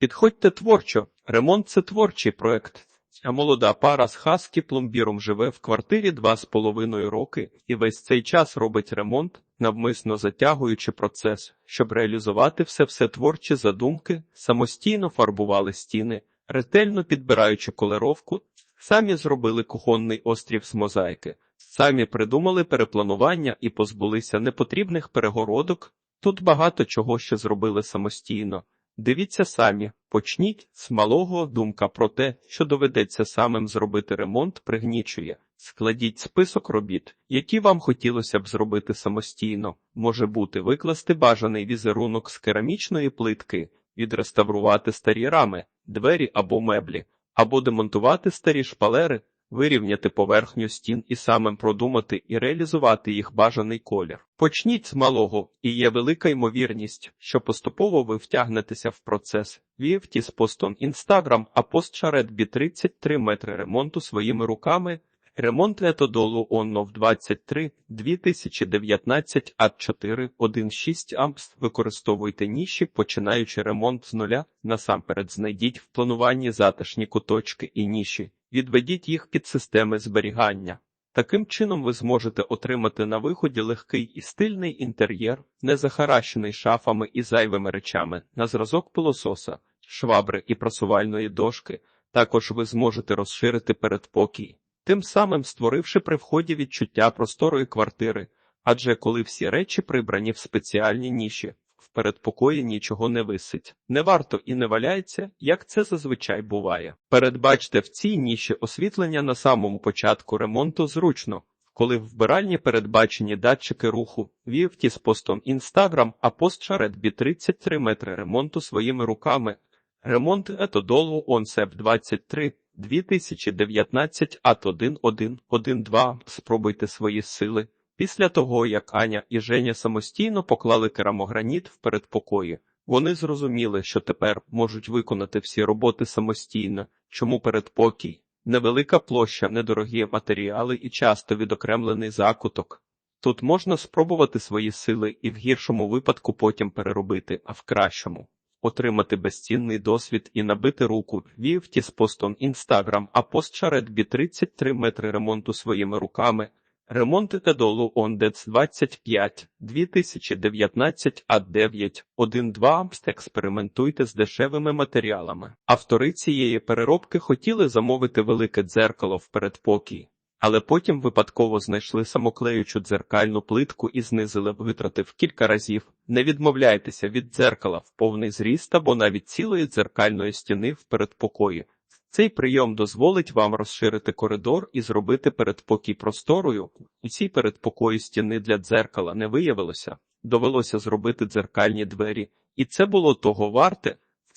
Підходьте творчо, ремонт це творчий проект. А молода пара з хаски пломбіром живе в квартирі два з половиною роки і весь цей час робить ремонт, навмисно затягуючи процес, щоб реалізувати все все творчі задумки, самостійно фарбували стіни, ретельно підбираючи колеровку, самі зробили кухонний острів з мозаїки, самі придумали перепланування і позбулися непотрібних перегородок. Тут багато чого що зробили самостійно. Дивіться самі, почніть з малого думка про те, що доведеться самим зробити ремонт, пригнічує. Складіть список робіт, які вам хотілося б зробити самостійно. Може бути викласти бажаний візерунок з керамічної плитки, відреставрувати старі рами, двері або меблі, або демонтувати старі шпалери, вирівняти поверхню стін і самим продумати і реалізувати їх бажаний колір. Почніть з малого, і є велика ймовірність, що поступово ви втягнетеся в процес. Вівті з постом Instagram, а пост Шарет Бі 33 метри ремонту своїми руками. Ремонт етодолу Оннов 23 2019 ад 4 1.6 ампс. Використовуйте ніші, починаючи ремонт з нуля. Насамперед знайдіть в плануванні затишні куточки і ніші. Відведіть їх під системи зберігання. Таким чином ви зможете отримати на виході легкий і стильний інтер'єр, не захаращений шафами і зайвими речами, на зразок пилососа, швабри і прасувальної дошки. Також ви зможете розширити передпокій, тим самим створивши при вході відчуття просторої квартири, адже коли всі речі прибрані в спеціальні ніші, передпокої нічого не висить, не варто і не валяється, як це зазвичай буває. Передбачте в цій ніші освітлення на самому початку ремонту зручно. Коли в вбиральні передбачені датчики руху, вівті з постом Instagram, а пост Шарет Бі 33 метри ремонту своїми руками. Ремонт етодолу Онсеп 23 2019 ат 1.1.1.2. Спробуйте свої сили. Після того, як Аня і Женя самостійно поклали керамограніт в передпокої, вони зрозуміли, що тепер можуть виконати всі роботи самостійно. Чому передпокій? Невелика площа, недорогі матеріали і часто відокремлений закуток. Тут можна спробувати свої сили і в гіршому випадку потім переробити, а в кращому отримати безцінний досвід і набити руку. Вівті з постом Instagram, а пост Шарет Бі 33 метри ремонту своїми руками. Ремонт Тедолу Ондец 25 2019 а 9 1.2 експериментуйте з дешевими матеріалами. Автори цієї переробки хотіли замовити велике дзеркало в передпокій, але потім випадково знайшли самоклеючу дзеркальну плитку і знизили витрати в кілька разів. Не відмовляйтеся від дзеркала в повний зріст або навіть цілої дзеркальної стіни в передпокої. Цей прийом дозволить вам розширити коридор і зробити передпокій просторою. У цій передпокої стіни для дзеркала не виявилося, довелося зробити дзеркальні двері, і це було того варте.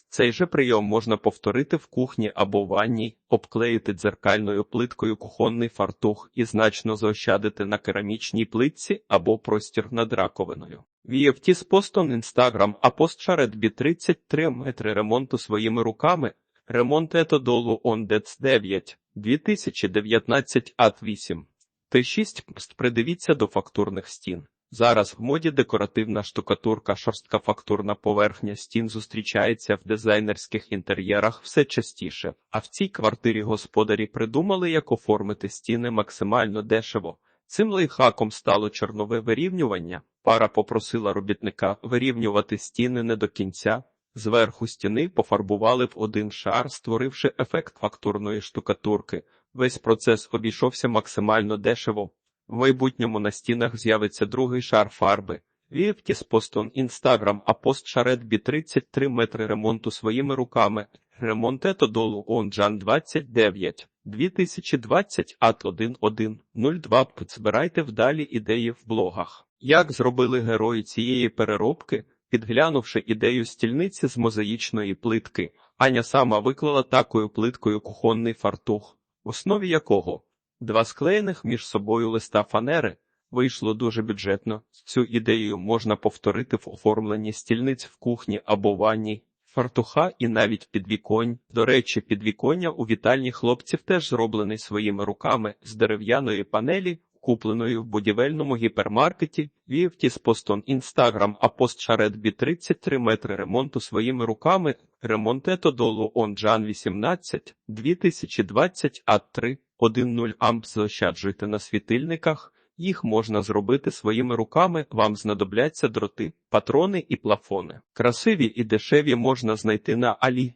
Цей же прийом можна повторити в кухні або ванній, обклеїти дзеркальною плиткою кухонний фартух і значно заощадити на керамічній плитці або простір над раковиною. VFT з постом Instagram, а пост Шарет Бі 33 метри ремонту своїми руками. Ремонт етодолу Ондец 9 2019 ат 8 Т6 придивіться до фактурних стін. Зараз в моді декоративна штукатурка, шорстка фактурна поверхня стін зустрічається в дизайнерських інтер'єрах все частіше, а в цій квартирі господарі придумали, як оформити стіни максимально дешево. Цим лайфхаком стало чорнове вирівнювання. Пара попросила робітника вирівнювати стіни не до кінця. Зверху стіни пофарбували в один шар, створивши ефект фактурної штукатурки. Весь процес обійшовся максимально дешево. В майбутньому на стінах з'явиться другий шар фарби. Вівті з постом Instagram, а пост Шарет Бі 33 метри ремонту своїми руками. Ремонт етодолу Онджан 29 2020 ат 1.1.02 Збирайте вдалі ідеї в блогах. Як зробили герої цієї переробки? Підглянувши ідею стільниці з мозаїчної плитки, Аня сама виклала такою плиткою кухонний фартух, в основі якого два склеєних між собою листа фанери вийшло дуже бюджетно. Цю ідею можна повторити в оформленні стільниць в кухні або ванні, фартуха і навіть підвіконь. До речі, підвіконня у вітальні хлопців теж зроблений своїми руками з дерев'яної панелі. Купленої в будівельному гіпермаркеті, Віфтіс Постон Інстаграм, а пост Шарет Бі 33 метри ремонту своїми руками, ремонтето долу Онджан 18, 2020 А3, 1.0 амп заощаджуйте на світильниках, їх можна зробити своїми руками, вам знадобляться дроти, патрони і плафони. Красиві і дешеві можна знайти на Алі.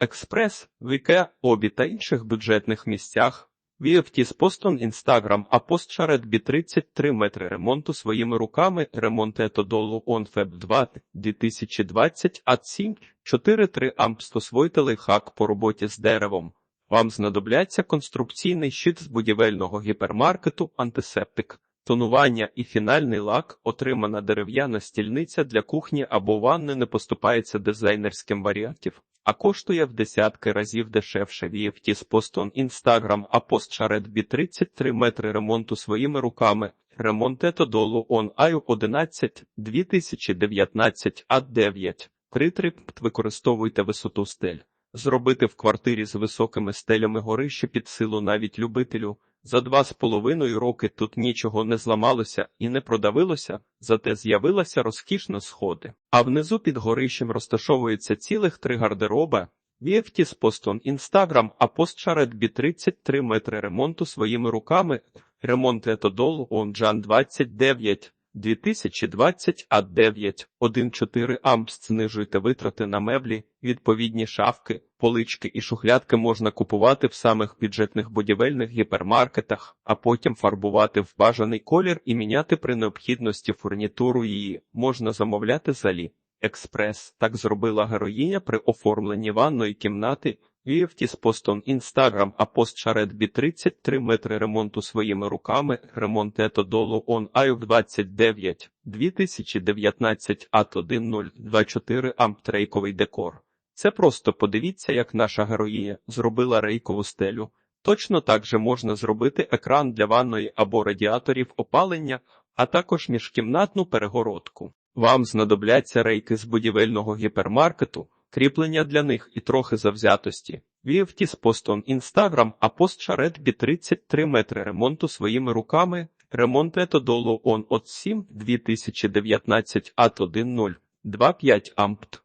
Експрес, ВК, Обі та інших бюджетних місцях. Віфтіс Постон Інстаграм, а пост Шарет Бі 33 метри ремонту своїми руками, ремонт ето долу Онфеб 2, 2020, а 7, 4-3 амп стосвойте лайфхак по роботі з деревом. Вам знадобляться конструкційний щит з будівельного гіпермаркету, антисептик, тонування і фінальний лак, отримана дерев'яна стільниця для кухні або ванни не поступається дизайнерським варіантів, а коштує в десятки разів дешевше VFT з постон Instagram, а пост Шарет Бі 33 метри ремонту своїми руками. Ремонт ето долу он аю 11 2019 а 9 Притрипт використовуйте висоту стель. Зробити в квартирі з високими стелями горище під силу навіть любителю. За два з половиною роки тут нічого не зламалося і не продавилося, зате з'явилася розкішна сходи. А внизу під горищем розташовується цілих три гардероба. Віфтіс Постон Інстаграм, а пост Шарет Бі 33 метри ремонту своїми руками. Ремонт Етодол Онджан 29 2020 а 9 1.4 амп знижуйте витрати на меблі, відповідні шафки, полички і шухлядки можна купувати в самих бюджетних будівельних гіпермаркетах, а потім фарбувати в бажаний колір і міняти при необхідності фурнітуру її можна замовляти з Алі. Експрес так зробила героїня при оформленні ванної кімнати. Віфтіс постон Інстаграм, а пост Шарет Бі 33 метри ремонту своїми руками, ремонт ето долу он аю 29, 2019 ат 1024 амп трейковий декор. Це просто подивіться, як наша героїня зробила рейкову стелю. Точно так же можна зробити екран для ванної або радіаторів опалення, а також міжкімнатну перегородку. Вам знадобляться рейки з будівельного гіпермаркету, кріплення для них і трохи завзятості. Віфтіс постом Інстаграм, а пост Шарет Бі 33 метри ремонту своїми руками, ремонт етодолу он от 7 2019 ат 1.0, 2.5 ампт.